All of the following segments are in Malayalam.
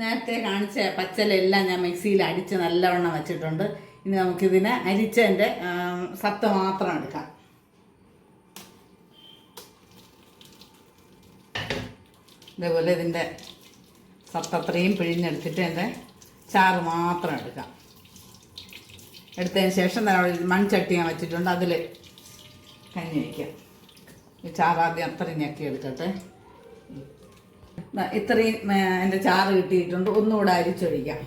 നേരത്തെ കാണിച്ച പച്ചലെല്ലാം ഞാൻ മിക്സിയിൽ അടിച്ച് നല്ലവണ്ണം വെച്ചിട്ടുണ്ട്. ഇനി നമുക്കിതിനെ അരിച്ചതിന്റെ സത്ത് മാത്രം എടുക്കാം. ഇതേപോലെ ഇതിന്റെ സത്ത് അത്രയും പിഴിഞ്ഞെടുത്തിട്ട് എന്റെ ചാറ് മാത്രം എടുക്കാം. എടുത്തതിന് ശേഷം മൺചട്ടി ഞാൻ വെച്ചിട്ടുണ്ട്. അതിൽ കഞ്ഞി വയ്ക്കാം ഈ ചാറ് ആദ്യം അത്രയും ഞെക്കി എടുക്കട്ടെ ഇത്രയും എന്റെ ചാറ് കിട്ടിയിട്ടുണ്ട്. ഒന്നുകൂടെ അരിച്ചൊഴിക്കാം.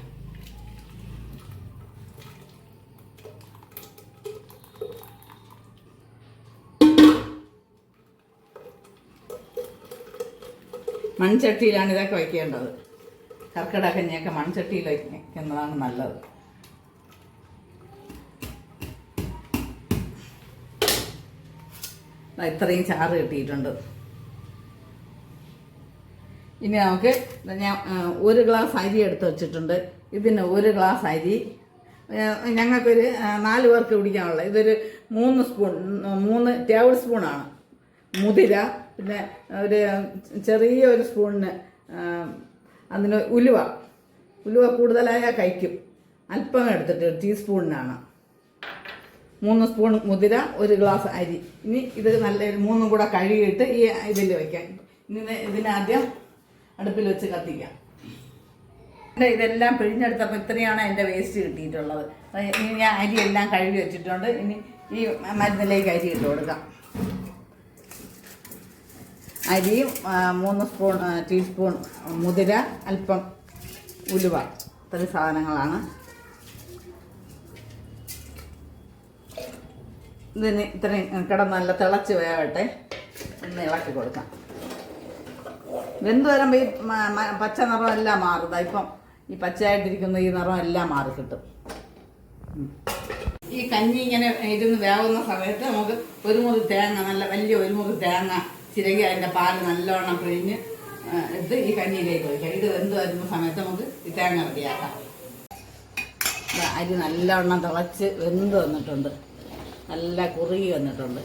മൺചട്ടിയിലാണ് ഇതൊക്കെ വയ്ക്കേണ്ടത്. കർക്കിടക കഞ്ഞിയൊക്കെ മൺചട്ടിയിൽ വയ്ക്കുന്നതാണ് നല്ലത്. ഇത്രയും ചാറ് കിട്ടിയിട്ടുണ്ട്. ഇനി നമുക്ക് ഞാൻ ഒരു ഗ്ലാസ് അരി എടുത്ത് വെച്ചിട്ടുണ്ട്. ഇതിന് ഒരു ഗ്ലാസ് അരി. ഞങ്ങൾക്കൊരു നാല് പേർക്ക് കുടിക്കാനുള്ള. ഇതൊരു മൂന്ന് സ്പൂൺ മൂന്ന് ടേബിൾ സ്പൂണാണ് മുതിര പിന്നെ ഒരു ചെറിയ ഒരു സ്പൂണിന് അതിന് ഉലുവ. ഉലുവ കൂടുതലായാൽ കഴിക്കും. അല്പം എടുത്തിട്ട് ടീസ്പൂണിനാണ് മൂന്ന് സ്പൂൺ മുതിര ഒരു ഗ്ലാസ് അരി. ഇനി ഇത് നല്ല മൂന്നും കൂടെ കഴുകിയിട്ട് ഈ ഇതിൽ വയ്ക്കാം ഇനി ഇത് ഇതിനാദ്യം അടുപ്പിൽ വെച്ച് കത്തിക്കാം. എന്റെ ഇതെല്ലാം പിഴിഞ്ഞെടുത്തപ്പോൾ ഇത്രയാണ് എന്റെ വേസ്റ്റ് കിട്ടിയിട്ടുള്ളത്. ഇനി ഞാൻ അരി എല്ലാം കഴുകി വെച്ചിട്ടുണ്ട്. ഇനി ഈ മരുന്നിലേക്ക് അരി ഇട്ട് കൊടുക്കാം. അരി മൂന്ന് സ്പൂൺ ടീസ്പൂൺ മുതിര അല്പം ഉലുവ. ഇത്ര സാധനങ്ങളാണ്. ഇതിന് ഇത്രയും കിടന്ന് നല്ല തിളച്ച് വേവട്ടെ. ഒന്ന് ഇളക്കി കൊടുക്കാം. വെന്ത് വരുമ്പോൾ ഈ പച്ച നിറം എല്ലാം മാറും ഇപ്പം ഈ പച്ചയായിട്ടിരിക്കുന്ന ഈ നിറം എല്ലാം മാറി കിട്ടും. ഈ കഞ്ഞി ഇങ്ങനെ ഇരുന്ന് വേവുന്ന സമയത്ത് നമുക്ക് ഒരു മുറി തേങ്ങ നല്ല വലിയ ഒരു മുറി തേങ്ങ ചിരകി അതിന്റെ പാൽ നല്ലവണ്ണം പിഴിഞ്ഞ് എടുത്ത് ഈ കഞ്ഞിയിലേക്ക് ഒഴിക്കാം ഇത് വെന്ത് വരുന്ന സമയത്ത് നമുക്ക് ഈ തേങ്ങ റെഡിയാക്കാം. അരി നല്ലവണ്ണം തിളച്ച് വെന്ത് വന്നിട്ടുണ്ട്. നല്ല കുറുകി വന്നിട്ടുണ്ട്.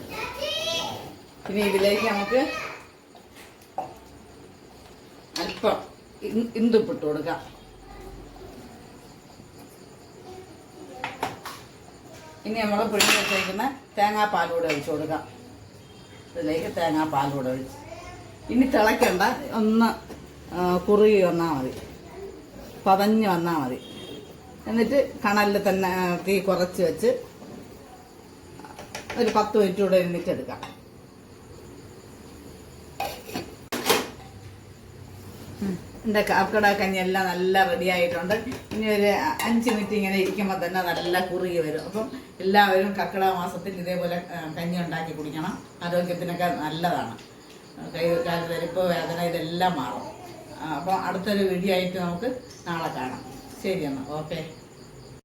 ഇനി ഇതിലേക്ക് നമുക്ക് അല്പം ഇന്ദുപ്പിട്ട് കൊടുക്കാം. ഇനി നമ്മൾ പിഴിഞ്ഞ് വെച്ചേക്കുന്ന തേങ്ങാപ്പാലൂടെ ഒഴിച്ചു കൊടുക്കാം. ഇതിലേക്ക് തേങ്ങാപ്പാലൂടെ ഒഴിച്ച്. ഇനി തിളയ്ക്കണ്ട. ഒന്ന് കുറുകി വന്നാൽ മതി. പതഞ്ഞ് വന്നാൽ മതി. എന്നിട്ട് കണലിൽ തന്നെ തീ കുറച്ച് വെച്ച് ഒരു പത്ത് മിനിറ്റ് കൂടെ ഇരുന്നിട്ടെടുക്കാം എന്റെ കാക്കട എല്ലാം നല്ല റെഡി ആയിട്ടുണ്ട്. ഇനി ഒരു അഞ്ച് മിനിറ്റ് ഇങ്ങനെ ഇരിക്കുമ്പോൾ തന്നെ നല്ല കുറുകി വരും. അപ്പം എല്ലാവരും കക്കട മാസത്തിൽ ഇതേപോലെ കഞ്ഞി ഉണ്ടാക്കി കുടിക്കണം. ആരോഗ്യത്തിനൊക്കെ നല്ലതാണ്. കൈ കാൽ വലിപ്പ് വേദന ഇതെല്ലാം മാറും. അപ്പോൾ അടുത്തൊരു വീഡിയോ ആയിട്ട് നമുക്ക് നാളെ കാണാം. ശരി എന്നാൽ ഓക്കെ.